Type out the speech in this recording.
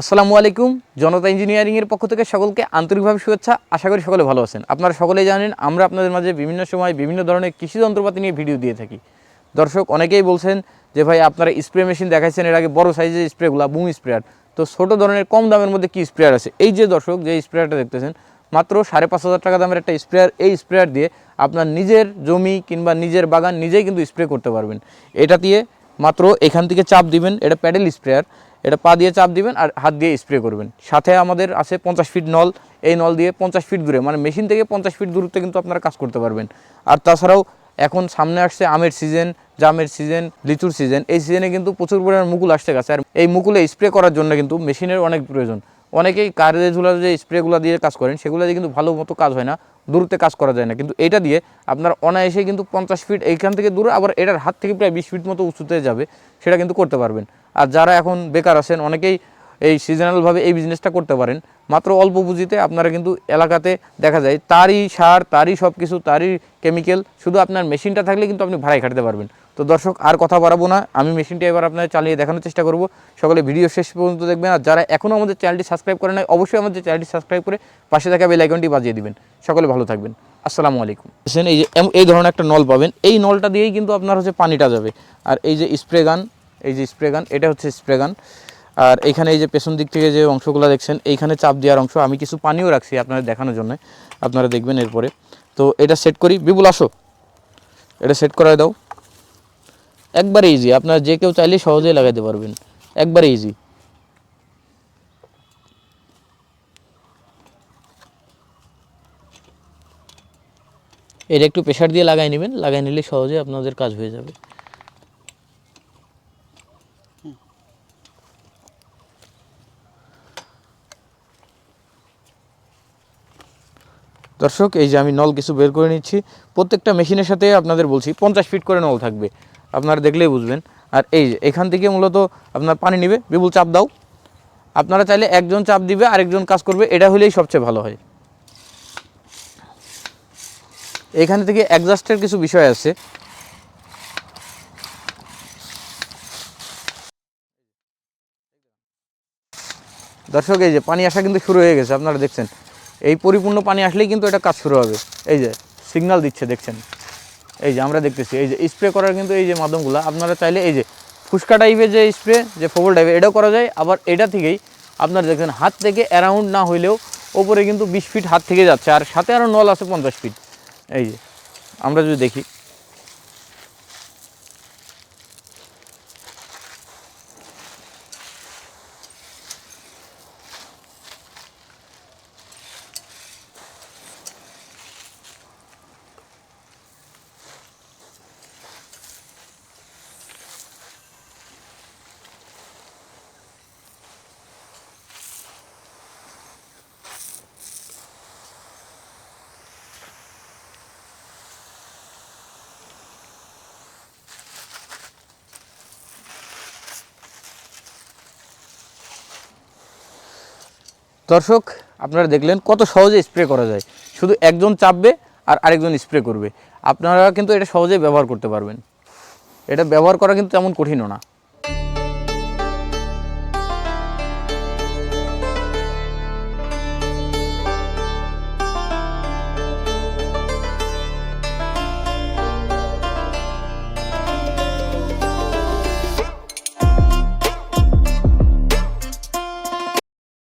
আসসালামু আলাইকুম, জনতা ইঞ্জিনিয়ারিংয়ের পক্ষ থেকে সকলকে আন্তরিকভাবে শুভেচ্ছা। আশা করি সকলে ভালো আছেন। আপনারা সকলেই জানেন, আমরা আপনাদের মাঝে বিভিন্ন সময় বিভিন্ন ধরনের কৃষি যন্ত্রপাতি নিয়ে ভিডিও দিয়ে থাকি। দর্শক, অনেকেই বলছেন যে, ভাই, আপনারা স্প্রে মেশিন দেখাইছেন, এর আগে বড় সাইজের স্প্রেগুলো বুম স্প্রেয়ার। তো ছোট ধরনের, কম দামের মধ্যে কি স্প্রেয়ার আছে? এই যে দর্শক, যে স্প্রেয়ারটা দেখতেছেন, মাত্র সাড়ে পাঁচ হাজার টাকা দামের একটা স্প্রেয়ার। এই স্প্রেয়ার দিয়ে আপনার নিজের জমি কিংবা নিজের বাগান নিজেই কিন্তু স্প্রে করতে পারবেন। এটা দিয়ে মাত্র এখান থেকে চাপ দিবেন, এটা প্যাডেল স্প্রেয়ার। এটা পা দিয়ে চাপ দিবেন আর হাত দিয়ে স্প্রে করবেন। সাথে আমাদের আছে পঞ্চাশ ফিট নল। এই নল দিয়ে পঞ্চাশ ফিট দূরে মানে মেশিন থেকে পঞ্চাশ ফিট দূরত্বে কিন্তু আপনারা কাজ করতে পারবেন। আর তাছাড়াও এখন সামনে আসছে আমের সিজন জামের সিজন লিচুর সিজন এই সিজনে কিন্তু প্রচুর পরিমাণ মুকুল আসতে গেছে। আর এই মুকুলে স্প্রে করার জন্য কিন্তু মেশিনের অনেক প্রয়োজন। অনেকেই কারের ঝুলা যে স্প্রেগুলো দিয়ে কাজ করেন, সেগুলো দিয়ে কিন্তু ভালো মতো কাজ হয় না দূরতে কাজ করা যায় না। কিন্তু এটা দিয়ে আপনার অনায়াসে কিন্তু পঞ্চাশ ফিট এইখান থেকে দূরে, আবার এটার হাত থেকে প্রায় বিশ ফিট মতো উঁচুতে যাবে, সেটা কিন্তু করতে পারবেন। আর যারা এখন বেকার আছেন, অনেকেই এই সিজনালভাবে এই বিজনেসটা করতে পারেন। মাত্র অল্প পুঁজিতে আপনারা কিন্তু এলাকাতে দেখা যায় তারই সার, তারই সব কিছু তারই কেমিক্যাল শুধু আপনার মেশিনটা থাকলে কিন্তু আপনি ভাড়ায় খাটাতে পারবেন। তো দর্শক, আর কথা বাড়াবো না, আমি মেশিনটা এবার আপনার চালিয়ে দেখানোর চেষ্টা করব। সকলে ভিডিও শেষ পর্যন্ত দেখবেন, আর যারা এখনও আমাদের চ্যানেলটি সাবস্ক্রাইব করে নাই, অবশ্যই আমাদের চ্যানেলটি সাবস্ক্রাইব করে পাশে থাকা বেল আইকনটি বাজিয়ে দিবেন। সকলে ভালো থাকবেন। আসসালামু আলাইকুম। এই যে এই ধরনের একটা নল পাবেন। এই নলটা দিয়েই কিন্তু আপনার হচ্ছে পানিটা যাবে। আর এই যে স্প্রে গান এই যে স্প্রে গান এটা হচ্ছে স্প্রে গান আর এইখানে এই যে পেছন দিক থেকে যে অংশগুলো দেখছেন, এইখানে চাপ দেওয়ার অংশ আমি কিছু পানিও রাখছি আপনাদের দেখানোর জন্য, আপনারা দেখবেন এরপরে। তো এটা সেট করি। বিপুল, আসো। এটা সেট করায় দাও। একবারে ইজি আপনার যে কেউ চাইলে সহজেই লাগাইতে পারবেন। একবারে ইজি এটা একটু প্রেশার দিয়ে লাগাই নেবেন। লাগাই নিলে সহজে আপনাদের কাজ হয়ে যাবে। দর্শক, এই যে আমি নল কিছু বের করে নিচ্ছি, প্রত্যেকটা মেশিনের সাথে আপনাদের বলছি, পঞ্চাশ ফিট করে নল থাকবে। আপনারা দেখলেই বুঝবেন। আর এই যে, এখান থেকে মূলত আপনার পানি নেবে, বিপুল চাপ দাও। আপনারা চাইলে একজন চাপ দিবে, আরেকজন কাজ করবে, এটা হলেই সবচেয়ে ভালো হয়। এখানে থেকে অ্যাডজাস্টের কিছু বিষয় আছে। দর্শক, এই যে পানি আসা কিন্তু শুরু হয়ে গেছে, আপনারা দেখছেন। এই পরিপূর্ণ পানি আসলেই কিন্তু এটা কাজ শুরু হবে। এই যে সিগনাল দিচ্ছে, দেখছেন? এই যে, আমরা দেখতেছি। এই যে স্প্রে করার কিন্তু এই যে মাধ্যমগুলো, আপনারা চাইলে এই যে ফুসকা টাইপের যে স্প্রে যে ফবল টাইপের এটাও করা যায়। আবার এটা থেকেই আপনারা দেখছেন, হাত থেকে অ্যারাউন্ড না হইলেও ওপরে কিন্তু বিশ ফিট হাত থেকে যাচ্ছে। আর সাথে আরও নল আছে পঞ্চাশ ফিট এই যে, আমরা যদি দেখি দর্শক, আপনারা দেখলেন কত সহজে স্প্রে করা যায়। শুধু একজন চাপবে আর আরেকজন স্প্রে করবে। আপনারা কিন্তু এটা সহজে ব্যবহার করতে পারবেন। এটা ব্যবহার করা কিন্তু তেমন কঠিনও না।